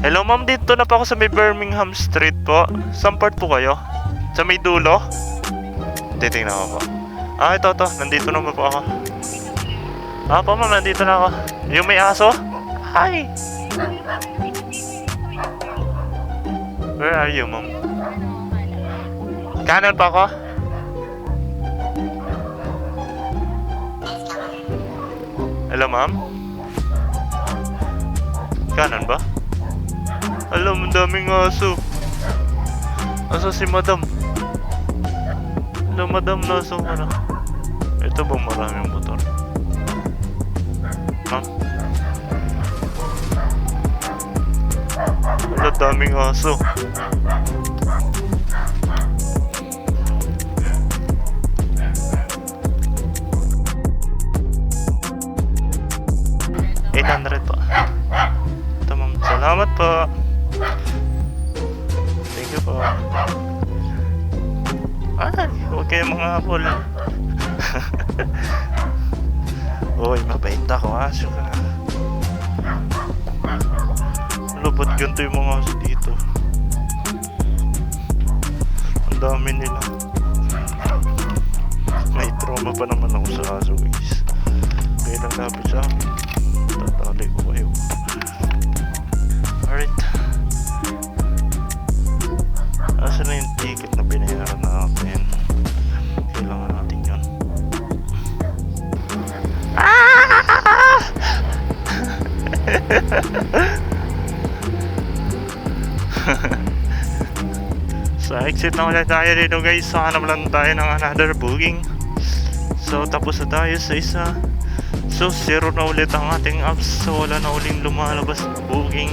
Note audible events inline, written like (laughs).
Hello ma'am, dito na po ako sa may Birmingham Street po. Saan part po kayo? Sa may dulo? Titingnan ko po. Ah, ito, ito. Nandito naman po ako. Ah, po ma'am, nandito na ako. Yung may aso? Hi! Where are you, ma'am? Kanan pa ako? Hello, ma'am? Kanan ba? Alam, ang daming aso. Asa si madam? Hello, madam, nasa ano? Ito ba maraming motor? Ma'am? Wala, daming aso. Eight hundred po. Ma'am. Salamat po. Thank you po. Ay, huwag kayong mga apol. (laughs) Uy, mabait ako ha. Suka. Ano, ganito yung mga aso dito? Ang dami nila. May trauma pa naman ako sa aso guys. Kaya lang lapit sa akin. Asa na yung ticket na binayaran natin? Kailangan natin yun. Ah! (laughs) Sa exit na ulit tayo dito guys. So hanap lang tayo ng another booking. So tapos na tayo sa isa. So zero na ulit ang ating apps. So wala na uling lumalabas booking.